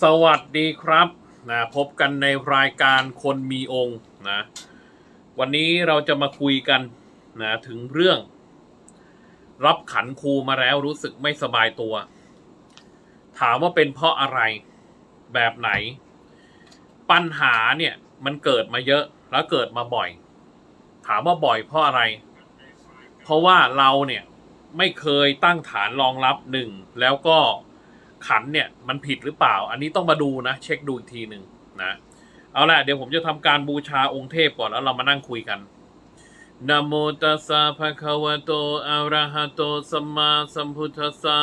สวัสดีครับนะพบกันในรายการคนมีองค์นะวันนี้เราจะมาคุยกันนะถึงเรื่อง รับขันครูมาแล้วรู้สึกไม่สบายตัว ถามว่าเป็นเพราะอะไรแบบไหน ปัญหาเนี่ยมันเกิดมาเยอะแล้วเกิดมาบ่อย ถามว่าบ่อยเพราะอะไร เพราะว่าเราเนี่ยไม่เคยตั้งฐานรองรับหนึ่งแล้วก็ ขันเนี่ยมันผิดหรือเปล่า อันนี้ต้องมาดูนะ เช็คดูอีกทีหนึ่งนะเอาละเดี๋ยวผมจะทำการบูชาองค์เทพก่อนแล้วเรามานั่งคุยกันนะโมตัสสะภะคะวะโตอะระหะโตสัมมาสัมพุทธัสสะ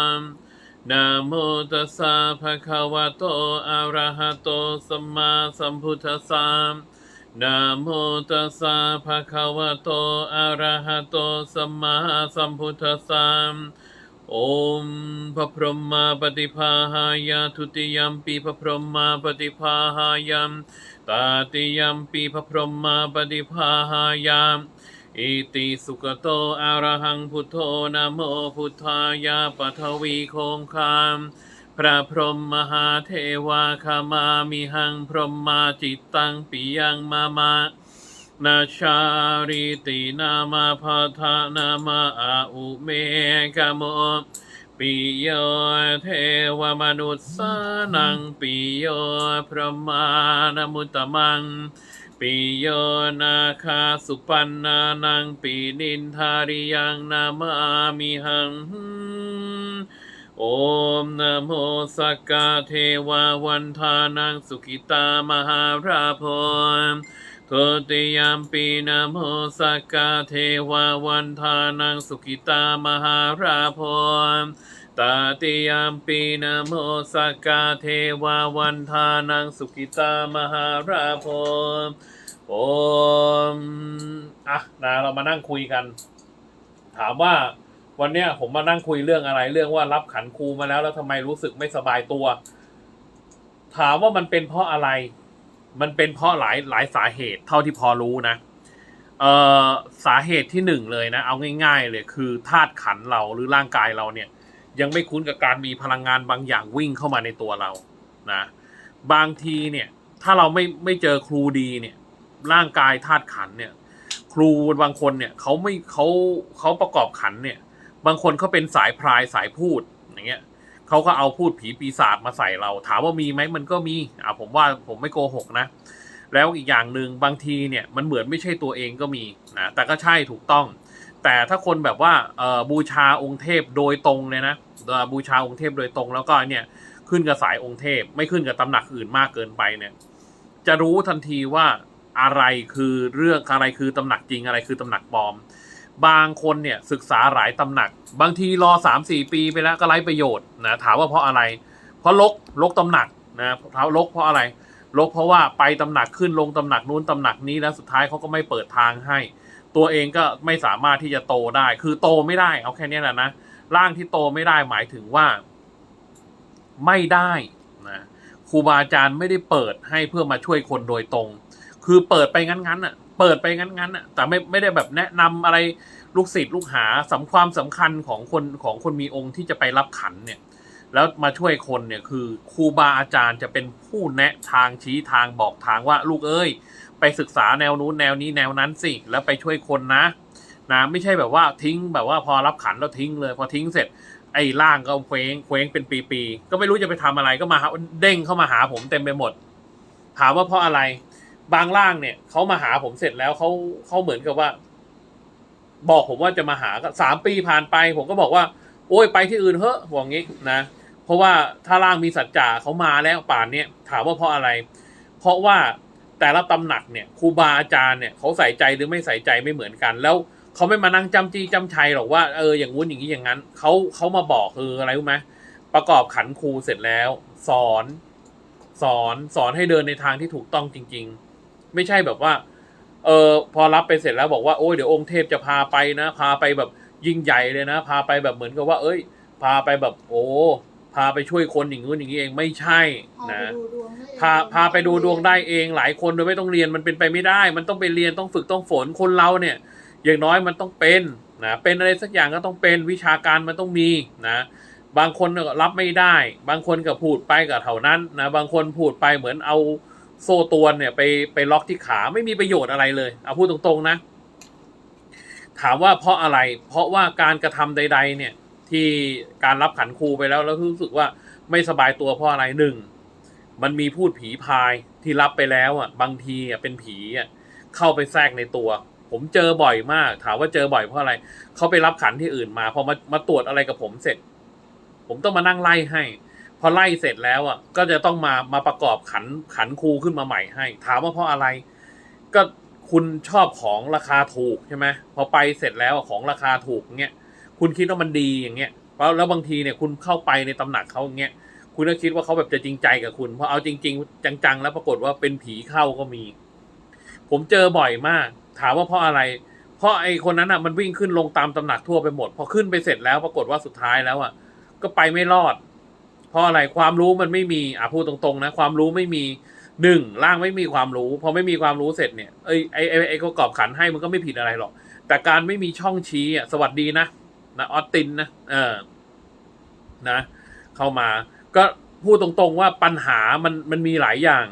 นะโมตัสสะภะคะวะโตอะระหะโตสัมมาสัมพุทธัสสะนะโมตัสสะภะคะวะโตอะระหะโตสัมมาสัมพุทธัสสะ โอมพระพรหมาปฏิภาหายาทุติยมปีพระพรหมาปฏิภาหายามตาติยมปีพระพรหมาปฏิภาหายามอิติสุกโตอะระหังพุทโธนะโมพุทธายาปทวีโคงคามพระพรหมมหาเทวาคามามิหังพรหมาจิตตังปิยังมามา นาชาริตินามาพาทานามาอาอุเมกะโมปิโยเทวมนุษสานังปิโยพระมานมุตตมังปิโยนาคาสุปันนานังปินินทาริยังนามามิหังโอมนโมสักกะเทวาวันทานังสุขิตามหาราภร ทุติยมปีนโมสักกะเทวาวันทานังสุขิตามหาราภรตาติยมปีนโมสักกะเทวาวันทานังสุขิตามหาราภรโอมอะนะเรามานั่งคุยกัน ถามว่าวันเนี้ยผมมานั่งคุยเรื่องอะไรเรื่องว่ารับขันครูมาแล้วแล้วทำไมรู้สึกไม่สบายตัว ถามว่ามันเป็นเพราะอะไร มันเป็นเพราะหลายหลายสาเหตุเท่าที่พอรู้นะเอ่อสาเหตุที่หนึ่งเลยนะ เอาง่ายๆเลยคือธาตุขันเราหรือร่างกายเราเนี่ย ยังไม่คุ้นกับการมีพลังงานบางอย่างวิ่งเข้ามาในตัวเรานะบางทีเนี่ย ถ้าเราไม่ไม่เจอครูดีเนี่ย ร่างกายธาตุขันเนี่ย ครูบางคนเนี่ยเขาไม่เขาเขาประกอบขันเนี่ย บางคนเขาเป็นสายพรายสายพูดอย่างเงี้ย เขาก็เอาพูดผีปีศาจมาใส่เรา ถามว่ามีไหมมันก็มีอ่าผมว่าผมไม่โกหกนะ แล้วอีกอย่างหนึ่งบางทีเนี่ยมันเหมือนไม่ใช่ตัวเองก็มีนะแต่ก็ใช่ถูกต้อง แต่ถ้าคนแบบว่าบูชาองค์เทพโดยตรงเลยนะบูชาองค์เทพโดยตรงแล้วก็เนี่ยขึ้นกับสายองค์เทพ ไม่ขึ้นกับตำหนักอื่นมากเกินไปเนี่ย จะรู้ทันทีว่าอะไรคือเรื่องอะไรคือตำหนักจริงอะไรคือตำหนักปลอม บางคนเนี่ยศึกษาหลายตำหนัก บางทีรอสามสี่ปีไปแล้วก็ไร้ประโยชน์นะถามว่าเพราะอะไร เพราะลกลกตำหนักนะถามลกเพราะอะไร ลกเพราะว่าไปตำหนักขึ้นลงตำหนักนู้นตำหนักนี้แล้วสุดท้ายเขาก็ไม่เปิดทางให้ ตัวเองก็ไม่สามารถที่จะโตได้ คือโตไม่ได้เอาแค่นี้แหละนะร่างที่โตไม่ได้หมายถึงว่า ไม่ได้นะครูบาอาจารย์ไม่ได้เปิดให้เพื่อมาช่วยคนโดยตรง คือเปิดไปงั้นๆอะ เปิดไปงั้นๆอะแต่ไม่ไม่ได้แบบแนะนำอะไรลูกศิษย์ลูกหาสำความสำคัญของคนของคนมีองค์ที่จะไปรับขันเนี่ย แล้วมาช่วยคนเนี่ยคือครูบาอาจารย์จะเป็นผู้แนะทางชี้ทางบอกทางว่าลูกเอ้ย ไปศึกษาแนวนู้นแนวนี้แนวนั้นสิแล้วไปช่วยคนนะนะไม่ใช่แบบว่าทิ้งแบบว่าพอรับขันแล้วทิ้งเลยพอทิ้งเสร็จไอ้ล่างก็เคว้งเคว้งเป็นปีๆก็ไม่รู้จะไปทำอะไรก็มาหาเด้งเข้ามาหาผมเต็มไปหมด ถามว่าเพราะอะไร บางร่างเนี่ยเขามาหาผมเสร็จแล้วเขาเขาเหมือนกับว่า บอกผมว่าจะมาหาก็สามปีผ่านไป ผมก็บอกว่า โอ้ยไปที่อื่นเถอะบอกงี้นะเพราะว่าถ้าร่างมีสัจจะเขามาแล้วป่านเนี้ยถามว่าเพราะอะไร เพราะว่าแต่ละตำหนักเนี่ยครูบาอาจารย์เนี่ยเขาใส่ใจหรือไม่ใส่ใจไม่เหมือนกัน แล้วเขาไม่มานั่งจำจีจำชัยหรอกว่าเอออย่างงู้นอย่างนี้อย่างนั้นเขาเขามาบอกคืออะไรรู้ไหมประกอบขันครูเสร็จแล้ว สอน สอนสอนให้เดินในทางที่ถูกต้องจริง ๆ ไม่ใช่แบบว่า เออพอรับไปเสร็จแล้วบอกว่าโอ้ยเดี๋ยวองค์เทพจะพาไปนะ พาไปแบบยิ่งใหญ่เลยนะ พาไปแบบเหมือนกับว่า เอ้ย พาไปแบบ โอ้พาไปช่วยคนอย่างนู้นอย่างนี้เองไม่ใช่พานะไปดูดวงได้เองพาพาไปดูดวงได้เองหลายคนโดยไม่ต้องเรียนมันเป็นไปไม่ได้ มันต้องไปเรียนต้องฝึกต้องฝนคนเราเนี่ย อย่างน้อยมันต้องเป็นนะเป็นอะไรสักอย่างก็ต้องเป็นวิชาการมันต้องมีนะบางคนก็รับไม่ได้ บางคนก็พูดไปกับเท่านั้นนะบางคนพูดไปเหมือนเอา โซ่ตรวเนี่ยไปไปล็อกที่ขาไม่มีประโยชน์อะไรเลยเอาพูดตรงๆนะ ถามว่าเพราะอะไร เพราะว่าการกระทำใด ๆ เนี่ย ที่การรับขันครูไปแล้วแล้วรู้สึกว่าไม่สบายตัวเพราะอะไรหนึ่งมันมีพูดผีพายที่รับไปแล้วอะ บางทีอะเป็นผีอะเข้าไปแทรกในตัว ผมเจอบ่อยมาก ถามว่าเจอบ่อยเพราะอะไรเขาไปรับขันที่อื่นมาพอมามาตรวจอะไรกับผมเสร็จ ผมต้องมานั่งไล่ให้ พอไล่เสร็จแล้วอะ ก็จะต้องมามาประกอบขันขันครูขึ้นมาใหม่ให้ ถามว่าเพราะอะไร ก็คุณชอบของราคาถูกใช่ไหมพอไปเสร็จแล้วของราคาถูกเงี้ยคุณคิดว่ามันดีอย่างเงี้ยแล้วแล้วบางทีเนี่ยคุณเข้าไปในตำหนักเขาอย่างเงี้ยคุณก็คิดว่าเขาแบบจะจริงใจกับคุณพอเอาจริง ๆ จังๆ แล้วปรากฏว่าเป็นผีเข้าก็มี ผมเจอบ่อยมาก ถามว่าเพราะอะไร เพราะไอ้คนนั้นอะมันวิ่งขึ้นลงตามตำหนักทั่วไปหมด พอขึ้นไปเสร็จแล้วปรากฏว่าสุดท้ายแล้วอะ ก็ไปไม่รอด เพราะอะไรความรู้มันไม่มีอะพูดตรงๆนะความรู้ไม่มีหนึ่งร่างไม่มีความรู้พอไม่มีความรู้เสร็จเนี่ยเอ้ไอ้ไอ้ไอ้ประกอบขันให้มันก็ไม่ผิดอะไรหรอก แต่การไม่มีช่องชี้อะสวัสดีนะนะออสตินนะเออนะ เข้ามา ก็พูดตรงๆว่าปัญหามันมันมีหลายอย่าง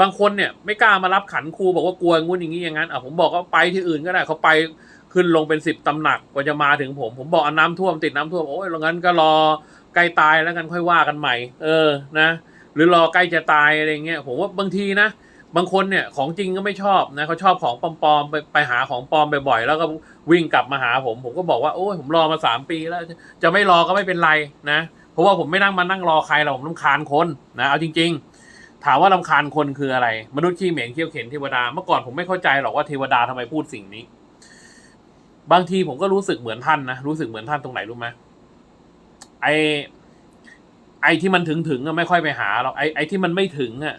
บางคนเนี่ย ไม่กล้ามารับขันครูบอกว่ากลัวงุ่นอย่างนี้อย่างนั้นอะผมบอกว่าไปที่อื่นก็ได้เขาไปขึ้นลงเป็นสิบตำหนักกว่าจะมาถึงผม ผมบอกอน้ำท่วมติดน้ำท่วมโอ้ยงั้นก็รอ ใกล้ตายแล้วกันค่อยว่ากันใหม่ เออนะ หรือรอใกล้จะตายอะไรเงี้ยผมว่าบางทีนะ บางคนเนี่ยของจริงก็ไม่ชอบนะเขาชอบของปลอมๆไปไปหาของปลอมบ่อยๆแล้วก็วิ่งกลับมาหาผม ผมก็บอกว่าโอ้ยผมรอมาสามปีแล้ว จะไม่รอก็ไม่เป็นไรนะเพราะว่าผมไม่นั่งมานั่งรอใครหรอกผมรำคาญคนนะเอาจริง ๆ ถามว่ารำคาญคนคืออะไร มนุษย์ขี้เหม็นเขี้ยวเข็นเทวดาเมื่อก่อนผมไม่เข้าใจหรอกว่าเทวดาทำไมพูดสิ่งนี้ บางทีผมก็รู้สึกเหมือนท่านนะรู้สึกเหมือนท่านตรงไหนรู้ไหม ไอไอที่มันถึงถึงอะไม่ค่อยไปหาหรอกไอไอที่มันไม่ถึงอะ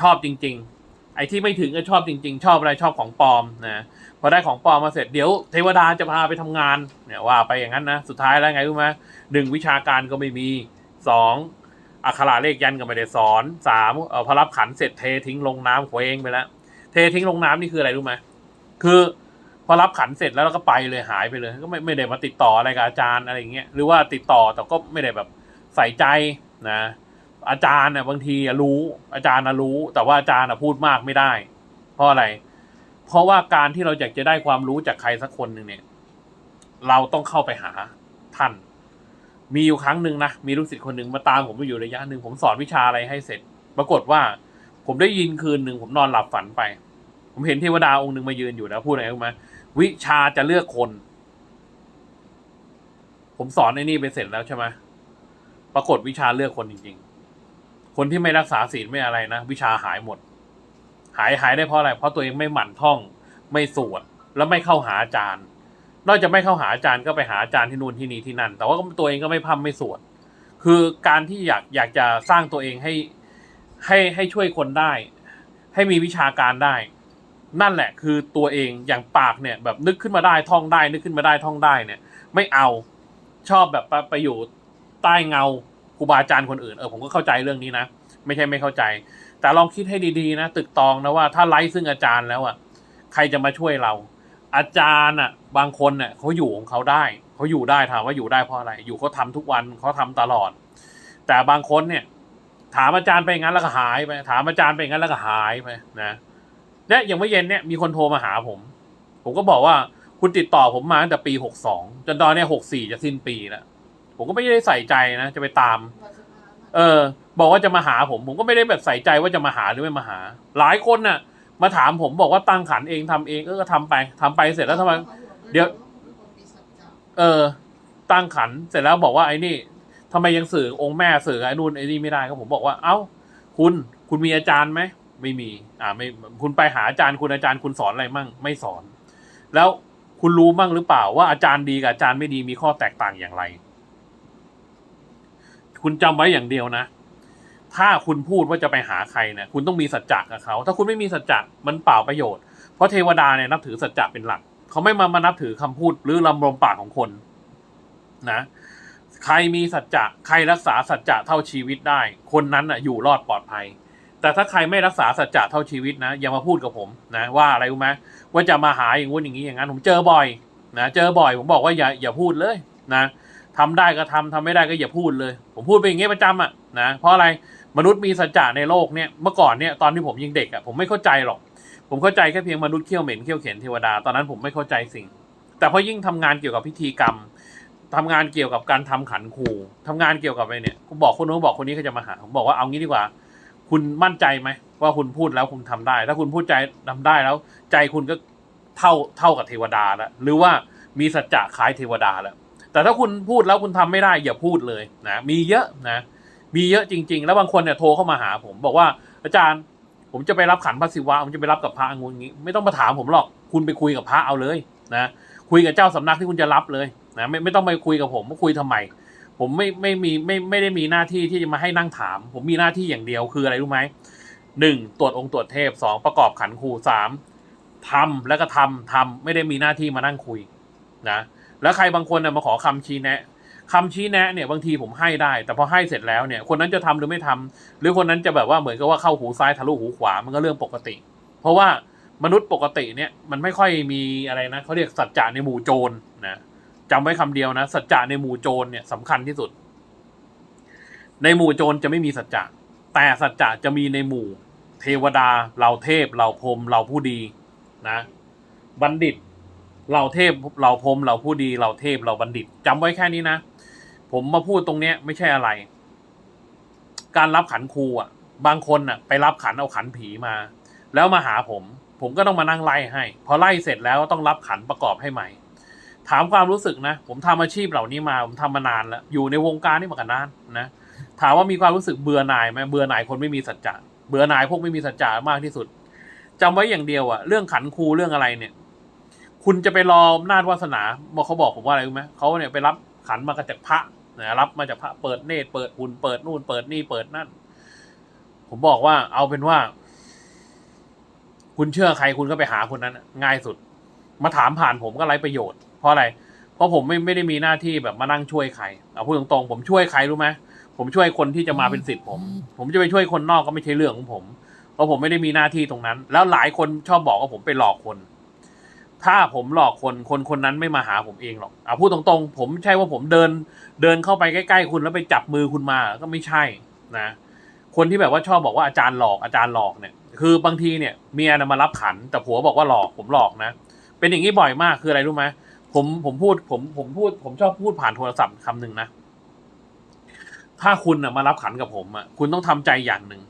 ชอบจริง ๆ ไอที่ไม่ถึงก็ชอบจริง ๆ ชอบอะไรชอบของปลอมนะพอได้ของปลอมมาเสร็จเดี๋ยวเทวดาจะพาไปทำงานเนี่ยว่าไปอย่างนั้นนะสุดท้ายแล้วไงรู้ไหมหนึ่งวิชาการก็ไม่มีสองอักขระเลขยันก็ไม่ได้สอนสามเออพอรับขันเสร็จเททิ้งลงน้ำเคว้งไปแล้วเททิ้งลงน้ำนี่คืออะไรรู้ไหมคือ อรับขันเสร็จแล้วเราก็ไปเลยหายไปเลย ก็ไม่ไม่ได้มาติดต่ออะไรกับอาจารย์อะไรอย่างเงี้ยหรือว่าติดต่อแต่ก็ไม่ได้แบบใส่ใจนะ อาจารย์เนี่ยบางทีรู้ อาจารย์รู้ แต่ว่าอาจารย์พูดมากไม่ได้ เพราะอะไร เพราะว่าการที่เราอยากจะได้ความรู้จากใครสักคนหนึ่งเนี่ย เราต้องเข้าไปหาท่าน มีอยู่ครั้งหนึ่งนะมีลูกศิษย์คนหนึ่งมาตามผมไปอยู่ระยะหนึ่งผมสอนวิชาอะไรให้เสร็จ ปรากฏว่า ผมได้ยินคืนหนึ่งผมนอนหลับฝันไป ผมเห็นเทวดาองค์หนึ่งมายืนอยู่นะพูดอะไรรู้ไหม วิชาจะเลือกคน ผมสอนไอ้นี่ไปเสร็จแล้วใช่ไหมปรากฏวิชาเลือกคนจริง ๆ คนที่ไม่รักษาศีลไม่อะไรนะ วิชาหายหมด หายหายได้เพราะอะไร เพราะตัวเองไม่หมั่นท่อง ไม่สวด แล้วไม่เข้าหาอาจารย์ นอกจากไม่เข้าหาอาจารย์ก็ไปหาอาจารย์ที่นู่นที่นี่ที่นั่น แต่ว่าตัวเองก็ไม่พัมไม่สวด คือการที่อยากอยากจะสร้างตัวเองให้ให้ให้ช่วยคนได้ ให้มีวิชาการได้ นั่นแหละคือตัวเองอย่างปากเนี่ยแบบนึกขึ้นมาได้ท่องได้ นึกขึ้นมาได้ท่องได้เนี่ย ไม่เอาชอบแบบไปไปอยู่ใต้เงาครูบาอาจารย์คนอื่นเออผมก็เข้าใจเรื่องนี้นะไม่ใช่ไม่เข้าใจ แต่ลองคิดให้ดีๆนะตึกตองนะว่าถ้าไร้ซึ่งอาจารย์แล้วอะใครจะมาช่วยเรา อาจารย์อะ บางคนเน่ะเขาอยู่ของเขาได้เขาอยู่ได้ถามว่าอยู่ได้เพราะอะไร อยู่เขาทาทุกวันเขาทำตลอด แต่บางคนเนี่ย ถามอาจารย์ไปงั้นแล้วก็หายไปถามอาจารย์ไปงั้นแล้วก็หายไปนะ เนี่ยอย่างเมื่อเย็นเนี่ยมีคนโทรมาหาผม ผมก็บอกว่าคุณติดต่อผมมาตั้งแต่ปีหกสองจนตอนเนี้หกสี่จะสิ้นปีแล้วผมก็ไม่ได้ใส่ใจนะ จะไปตาม เออ บอกว่าจะมาหาผม ผมก็ไม่ได้แบบใส่ใจว่าจะมาหาหรือไม่มาหา หลายคนน่ะ มาถามผมบอกว่าตั้งขันเองทำเองเออก็ทำไปทำไปเสร็จแล้วทำไมเดี๋ยว เออ ตั้งขันเสร็จแล้วบอกว่าไอ้นี่ทำไมยังสื่อองค์แม่สื่อไอ้นู่นไอ้นี่ไม่ได้ก็ผมบอกว่า เอ้า คุณคุณมีอาจารย์ไหม ไม่มี อ่าไม่คุณไปหาอาจารย์คุณอาจารย์คุณสอนอะไรมั่ง ไม่สอน แล้วคุณรู้มั่งหรือเปล่าว่าอาจารย์ดีกับอาจารย์ไม่ดีมีข้อแตกต่างอย่างไร คุณจำไว้อย่างเดียวนะ ถ้าคุณพูดว่าจะไปหาใครเนี่ยคุณต้องมีสัจจะกับเขาถ้าคุณไม่มีสัจจะมันเปล่าประโยชน์ เพราะเทวดาเนี่ยนับถือสัจจะเป็นหลัก เขาไม่มามานับถือคำพูดหรือลำลมปากของคนนะใครมีสัจจะใครรักษาสัจจะเท่าชีวิตได้ คนนั้นอะอยู่รอดปลอดภัย แต่ถ้าใครไม่รักษาสัจจะเท่าชีวิตนะอย่ามาพูดกับผมนะว่าอะไรรู้ไหมว่าจะมาหาอย่างงู้นอย่างนี้อย่างนั้น ผมเจอบ่อยนะเจอบ่อยผมบอกว่าอย่าอย่าพูดเลยนะทำได้ก็ทำทำไม่ได้ก็อย่าพูดเลย ผมพูดไปอย่างเงี้ยประจำอะนะเพราะอะไรมนุษย์มีสัจจะในโลกเนี่ยเมื่อก่อนเนี่ยตอนที่ผมยังเด็กอะผมไม่เข้าใจหรอก ผมเข้าใจแค่เพียงมนุษย์เขี้ยวเหม็นเขี้ยวเข็นเทวดาตอนนั้นผมไม่เข้าใจสิ่ง แต่พอยิ่งทำงานเกี่ยวกับพิธีกรรมทำงานเกี่ยวกับการทำขันครูทำงานเกี่ยวกับอะไรเนี่ยผมบอกคนนู้นบอกคนนี้เขาจะมาหาผมบอกว่าเอางี้ดีกว่า คุณมั่นใจไหมว่าคุณพูดแล้วคุณทำได้ ถ้าคุณพูดใจทำได้แล้ว ใจคุณก็เท่าเท่ากับเทวดาแล้วหรือว่ามีสัจจะคล้ายเทวดาแล้วแต่ถ้าคุณพูดแล้วคุณทำไม่ได้ อย่าพูดเลยนะมีเยอะนะ มีเยอะจริง ๆ แล้วบางคนเนี่ยโทรเข้ามาหาผมบอกว่าอาจารย์ ผมจะไปรับขันพระศิวะผมจะไปรับกับพระองุ่นงี้ ไม่ต้องมาถามผมหรอก คุณไปคุยกับพระเอาเลยนะคุยกับเจ้าสำนักที่คุณจะรับเลยนะไม่ไม่ต้องไปคุยกับผมมาคุยทำไม ผมไม่ไม่มีไม่ไม่ได้มีหน้าที่ที่จะมาให้นั่งถาม ผมมีหน้าที่อย่างเดียวคืออะไรรู้ไหมหนึ่งตรวจองค์ตรวจเทพสองประกอบขันครูสามทำแล้วก็ทำทำไม่ได้มีหน้าที่มานั่งคุยนะแล้วใครบางคนเนี่ยมาขอคำชี้แนะคำชี้แนะเนี่ยบางทีผมให้ได้ แต่พอให้เสร็จแล้วเนี่ย คนนั้นจะทำหรือไม่ทำหรือคนนั้นจะแบบว่าเหมือนกับว่าเข้าหูซ้ายทะลุหูขวามันก็เรื่องปกติ เพราะว่ามนุษย์ปกติเนี่ยมันไม่ค่อยมีอะไรนะเขาเรียกสัจจะในหมู่โจรนะ จำไว้คำเดียวนะสัจจะในหมู่โจรเนี่ยสำคัญที่สุด ในหมู่โจรจะไม่มีสัจจะแต่สัจจะจะมีในหมู่ เทวดาเหล่าเทพเหล่าพรมเหล่าผู้ดีนะ บัณฑิตเหล่าเทพเหล่าพรมเหล่าผู้ดีเหล่าเทพเหล่าบัณฑิตจำไว้แค่นี้นะผมมาพูดตรงเนี้ยไม่ใช่อะไร การรับขันครูอะ บางคนอะ ไปรับขันเอาขันผีมา แล้วมาหาผม ผมก็ต้องมานั่งไล่ให้ พอไล่เสร็จแล้วต้องรับขันประกอบให้ใหม่ ถามความรู้สึกนะ ผมทำอาชีพเหล่านี้มาผมทำมานานแล้ว อยู่ในวงการนี่มากันนานนะถามว่ามีความรู้สึกเบื่อหน่ายไหมเบื่อหน่ายคนไม่มีสัจจะเบื่อหน่ายพวกไม่มีสัจจะมากที่สุดจำไว้อย่างเดียวอะเรื่องขันครูเรื่องอะไรเนี่ย คุณจะไปรออำนาจวาสนาบอกเขาบอกผมว่าอะไรรู้ไหมเขาเนี่ยไปรับขันมาจากพระนะรับมาจากพระเปิดเนตรเปิดหุ่นเปิดนู่นเปิดนี่เปิดนั่น ผมบอกว่า เอาเป็นว่า คุณเชื่อใครคุณก็ไปหาคนนั้นง่ายสุด มาถามผ่านผมก็ไร้ประโยชน์ เพราะอะไร เพราะผมไม่ไม่ได้มีหน้าที่แบบมานั่งช่วยใครเอาพูดตรงๆผมช่วยใครรู้ไหมผมช่วยคนที่จะมาเป็นสิทธิ์ผม ผมจะไปช่วยคนนอกก็ไม่ใช่เรื่องของผม เพราะผมไม่ได้มีหน้าที่ตรงนั้น แล้วหลายคนชอบบอกว่าผมไปหลอกคน ถ้าผมหลอกคนคนคนนั้นไม่มาหาผมเองหรอกเอาพูดตรงๆ ผมใช่ว่าผมเดิน เดินเข้าไปใกล้ ๆ คุณแล้วไปจับมือคุณมาก็ไม่ใช่นะ คนที่แบบว่าชอบบอกว่าอาจารย์หลอกอาจารย์หลอกเนี่ยคือบางทีเนี่ยเมียนะมารับขัน แต่ผัวบอกว่าหลอกผมหลอกนะ เป็นอย่างนี้บ่อยมากคืออะไรรู้ไหม ผมผมพูดผมผมพูด ผมชอบพูดผ่านโทรศัพท์คำหนึ่งนะ ถ้าคุณนะมารับขันกับผมอะคุณต้องทำใจอย่างหนึ่ง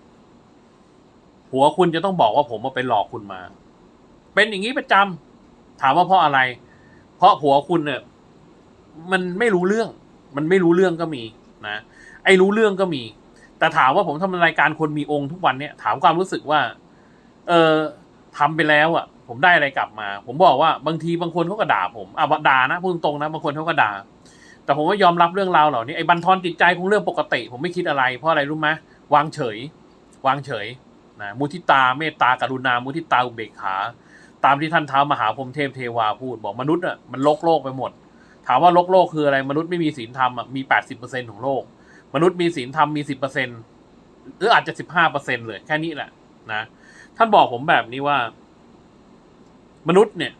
ผัวคุณจะต้องบอกว่าผมมาไปหลอกคุณมา เป็นอย่างนี้ประจำถามว่าเพราะอะไร เพราะผัวคุณเนี่ย มันไม่รู้เรื่อง มันไม่รู้เรื่องก็มีนะไอ้รู้เรื่องก็มี แต่ถามว่าผมทำรายการคนมีองค์ทุกวันเนี่ยถามความรู้สึกว่า เออทำไปแล้วอะ ผมได้อะไรกลับมา ผมบอกว่าบางทีบางคนเขาก็ด่าผมอะด่านะพูดตรงนะบางคนเขาก็ด่า แต่ผมก็ยอมรับเรื่องราวเหล่านี้ไอ้บันทอนจิตใจคงเรื่องปกติ ผมไม่คิดอะไรเพราะอะไรรู้ไหมวางเฉย วางเฉยนะมุทิตาเมตตากรุณามุทิตาอุเบกขาตามที่ท่านท้ามหาพรหมเทพเทวาพูดบอกมนุษย์อะมันโลกโลกไปหมด ถามว่าโลกโลกคืออะไรมนุษย์ไม่มีศีลธรรมอะมีแปดสิบเปอร์เซ็นของโลก มนุษย์มีศีลธรรมมีสิบเปอร์เซ็นหรืออาจจะสิบห้าเปอร์เซ็นเลยแค่นี้แหละนะท่านบอกผมแบบนี้ว่า มนุษย์เนี่ย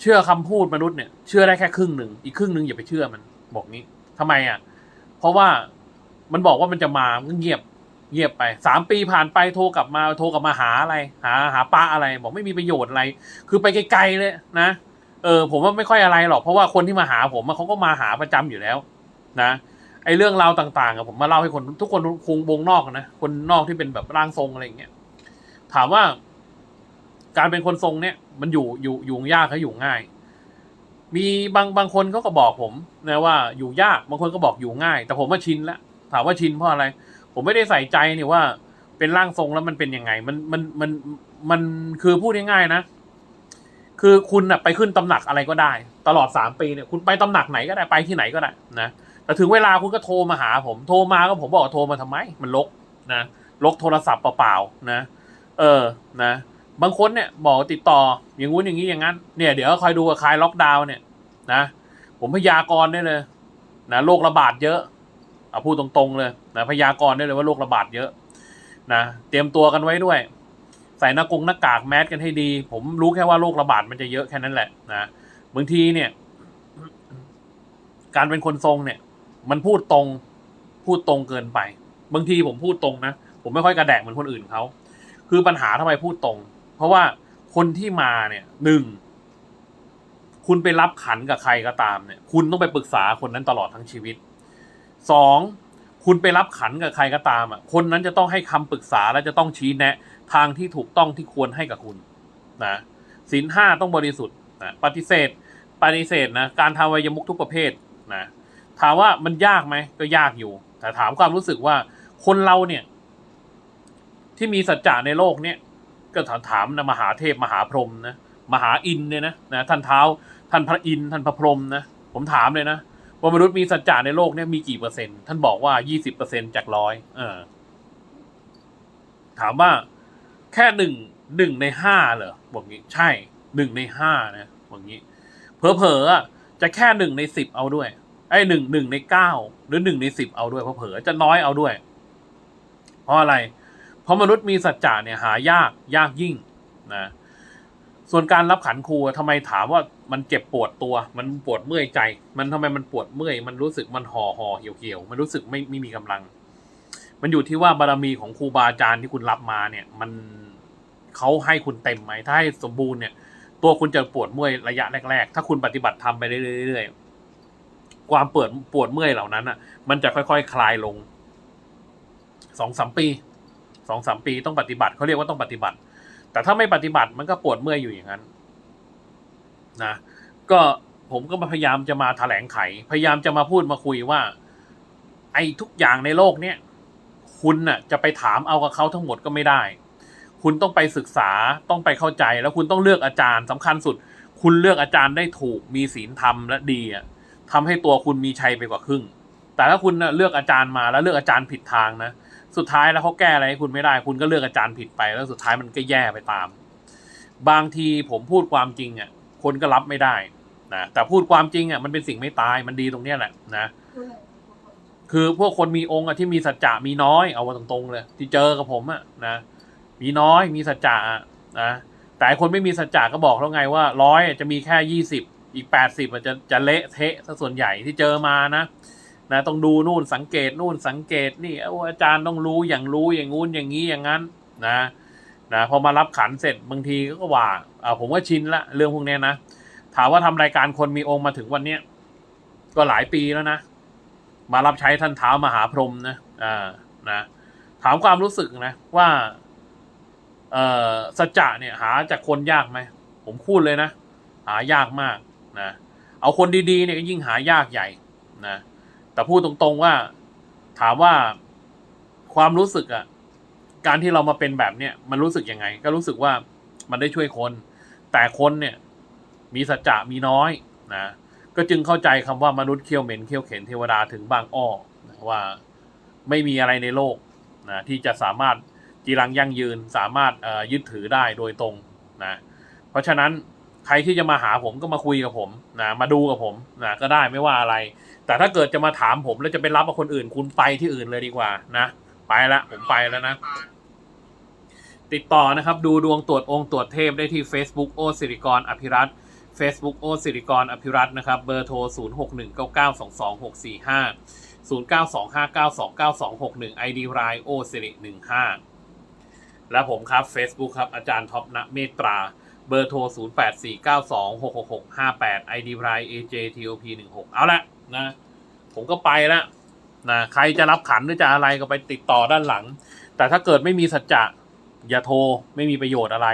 เชื่อคำพูดมนุษย์เนี่ย เชื่อได้แค่ครึ่งหนึ่งอีกครึ่งหนึ่งอย่าไปเชื่อมัน บอกนี้ทำไมอะ เพราะว่ามันบอกว่ามันจะมามันเงียบ เงียบไปสามปีผ่านไปโทรกลับมาโทรกลับมาหาอะไร หา หาป้าอะไร บอกไม่มีประโยชน์อะไร คือไปไกลๆเลยนะเออผมว่าไม่ค่อยอะไรหรอกเพราะว่าคนที่มาหาผมเขาก็มาหาประจำอยู่แล้ว นะไอ้เรื่องราวต่างๆอะผมมาเล่าให้คนทุกคนคงวงนอกนะคนนอกที่เป็นแบบร่างทรงอะไรอย่างเงี้ยถามว่า การเป็นคนทรงเนี่ย มันอยู่อยู่อยู่ยากหรือยู่ง่าย มีบางบางคนเขาก็บอกผมนะว่าอยู่ยากบางคนก็บอกอยู่ง่าย แต่ผมว่าชินล้วถามว่าชินเพราะอะไร ผมไม่ได้ใส่ใจนี่ว่าเป็นร่างทรงแล้วมันเป็นยังไง มันมันมันมันคือพูดง่ายๆนะ คือคุณน่ะไปขึ้นตำหนักอะไรก็ได้ ตลอดสามปีเนี่ยคุณไปตำหนักไหนก็ได้ไปที่ไหนก็ได้นะแต่ถึงเวลาคุณก็โทรมาหาผม โทรมาก็ผมบอกโทรมาทำไม มันลกนะลกโทรศัพท์เปล่าๆนะ เออนะ บางคนเนี่ยบอกติดต่ออย่างงู้นอย่างนี้อย่างนั้นเนี่ยเดี๋ยวคอยดูกับคลายล็อกดาวน์เนี่ยนะผมพยากรณ์ได้เลยนะโรคระบาดเยอะเอาพูดตรงๆเลยนะพยากรณ์ได้เลยว่าโรคระบาดเยอะนะเตรียมตัวกันไว้ด้วย ใส่หน้ากงหน้ากากแมสกันให้ดี ผมรู้แค่ว่าโรคระบาดมันจะเยอะแค่นั้นแหละนะบางทีเนี่ย การเป็นคนทรงเนี่ย มันพูดตรง พูดตรงเกินไป บางทีผมพูดตรงนะผมไม่ค่อยกระแดกเหมือนคนอื่นเขาคือปัญหาทำไมพูดตรง เพราะว่าคนที่มาเนี่ยหนึ่งคุณไปรับขันกับใครก็ตามเนี่ย คุณต้องไปปรึกษาคนนั้นตลอดทั้งชีวิตสองคุณไปรับขันกับใครก็ตามอะ คนนั้นจะต้องให้คำปรึกษาและจะต้องชี้แนะ ทางที่ถูกต้องที่ควรให้กับคุณนะศีลห้าต้องบริสุทธิ์นะปฏิเสธ ปฏิเสธนะการทำวัยมุกทุกประเภทนะถามว่ามันยากไหมก็ยากอยู่ แต่ถามความรู้สึกว่าคนเราเนี่ย ที่มีสัจจะในโลกเนี่ย ก็ถามถามนะมหาเทพมหาพรหมนะมหาอินเนี่ยนะนะท่านเท้าท่านพระอินท่านพระพรหมนะผมถามเลยนะว่ามนุษย์มีสัจจะในโลกเนี่ยมีกี่เปอร์เซ็นต์ท่านบอกว่ายี่สิบเปอร์เซ็นจากร้อยเออ ถามว่าแค่หนึ่งหนึ่งในห้าเหรอบอกงี้ ใช่หนึ่งในห้านะบอกงี้เผลอๆอะจะแค่หนึ่งในสิบเอาด้วย ไอ้หนึ่งหนึ่งในเก้าหรือหนึ่งในสิบเอาด้วยเผลอๆจะน้อยเอาด้วย เพราะอะไรเราะมนุษย์มีสัจจะเนี่ยหายากยากยิ่งนะส่วนการรับขันครูทำไมถามว่ามันเจ็บปวดตัว มันปวดเมื่อยใจ มันทำไมมันปวดเมื่อย มันรู้สึกมันห่อห่อเหี่ยวเหี่ยวมันรู้สึกไม่ไม่มีกำลัง มันอยู่ที่ว่าบารมีของครูบาอาจารย์ที่คุณรับมาเนี่ย มันเขาให้คุณเต็มไหมถ้าให้สมบูรณ์เนี่ย ตัวคุณจะปวดเมื่อยระยะแรกๆ ถ้าคุณปฏิบัติทำไปเรื่อยๆความปวดปวดเมื่อยเหล่านั้นอะ มันจะค่อยๆคลายลงสองสามปี สองสามปีต้องปฏิบัติเขาเรียกว่าต้องปฏิบัติ แต่ถ้าไม่ปฏิบัติมันก็ปวดเมื่อยอยู่อย่างนั้นนะก็ผมก็พยายามจะมาแถลงไข พยายามจะมาพูดมาคุยว่า ไอ้ทุกอย่างในโลกเนี้ยคุณน่ะ จะไปถามเอากับเขาทั้งหมดก็ไม่ได้ คุณต้องไปศึกษาต้องไปเข้าใจ แล้วคุณต้องเลือกอาจารย์สำคัญสุด คุณเลือกอาจารย์ได้ถูกมีศีลธรรมและดีอะทำให้ตัวคุณมีชัยไปกว่าครึ่ง แต่ถ้าคุณเลือกอาจารย์มาแล้วเลือกอาจารย์ผิดทางนะ สุดท้ายแล้วเขาแก้อะไรให้คุณไม่ได้ คุณก็เลือกอาจารย์ผิดไป แล้วสุดท้ายมันก็แย่ไปตาม บางทีผมพูดความจริงอะ คนก็รับไม่ได้นะแต่พูดความจริงอะมันเป็นสิ่งไม่ตายมันดีตรงเนี้ยแหละนะคือพวกคนมีองค์อะที่มีสัจจะมีน้อยเอาตรงๆเลย ที่เจอกับผมอะนะมีน้อยมีสัจจะนะแต่คนไม่มีสัจจะก็บอกแล้วไงว่าร้อยจะมีแค่ยี่สิบอีกแปดสิบมันจะจะเละเทะซะส่วนใหญ่ที่เจอมานะ นะต้องดูนู่นสังเกตนู่นสังเกตนี่เอาอาจารย์ต้องรู้อย่างรู้อย่างงู้นอย่างนี้อย่างนั้นนะนะพอมารับขันเสร็จบางทีก็ว่าอ่าผมก็ชินละเรื่องพวกนี้นะถามว่าทำรายการคนมีองค์มาถึงวันเนี้ยก็หลายปีแล้วนะ มารับใช้ท่านเท้ามหาพรหมนะอ่านะถามความรู้สึกนะว่า เออสัจจะเนี่ยหาจากคนยากไหมผมพูดเลยนะ หายากมากนะเอาคนดีๆเนี่ยก็ยิ่งหายากใหญ่นะ แต่พูดตรงๆว่าถามว่าความรู้สึกอะการที่เรามาเป็นแบบเนี้ยมันรู้สึกยังไง ก็รู้สึกว่ามันได้ช่วยคน แต่คนเนี่ย มีสัจจะมีน้อยนะก็จึงเข้าใจคำว่ามนุษย์เคี้ยวเหม็นเคี้ยวเข็นเทวดาถึงบางอ้อว่าไม่มีอะไรในโลกนะที่จะสามารถจีรังยั่งยืนสามารถเอ่อยึดถือได้โดยตรงนะเพราะฉะนั้นใครที่จะมาหาผมก็มาคุยกับผมนะมาดูกับผมนะก็ได้ไม่ว่าอะไร แต่ถ้าเกิดจะมาถามผมแล้วจะไปรับกับคนอื่น คุณไปที่อื่นเลยดีกว่านะไปละผมไปแล้วนะ ติดต่อนะครับ ดูดวงตรวจองค์ตรวจเทพได้ที่ Facebook โอสิริกรอภิรัต Facebook โอสิริกรอภิรัตน์นะครับ เบอร์โทร 0 6 1 9 9 2 2 6 4 5 0 9 2 5 9 2 9 2 6 1 ID รายโอสิริ15 และผมครับ Facebook ครับ อาจารย์ท็อปณเมตรา เบอร์โทร 0 8 4 9 2 6 6 6 5 8 ID ราย AJTOP 16 เอาละ นะ ผมก็ไปแล้วนะใครจะรับขันหรือจะอะไรก็ไปติดต่อด้านหลัง แต่ถ้าเกิดไม่มีสัจจะอย่าโทรไม่มีประโยชน์อะไร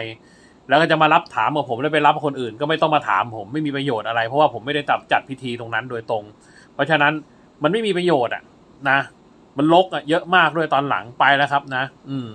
แล้วก็จะมารับถามกับผมแล้วไปรับคนอื่น ก็ไม่ต้องมาถามผมไม่มีประโยชน์อะไร เพราะว่าผมไม่ได้จับจัดพิธีตรงนั้นโดยตรง เพราะฉะนั้นมันไม่มีประโยชน์อะ นะ มันลกอะเยอะมากด้วยตอนหลังไปแล้วครับ นะ อืม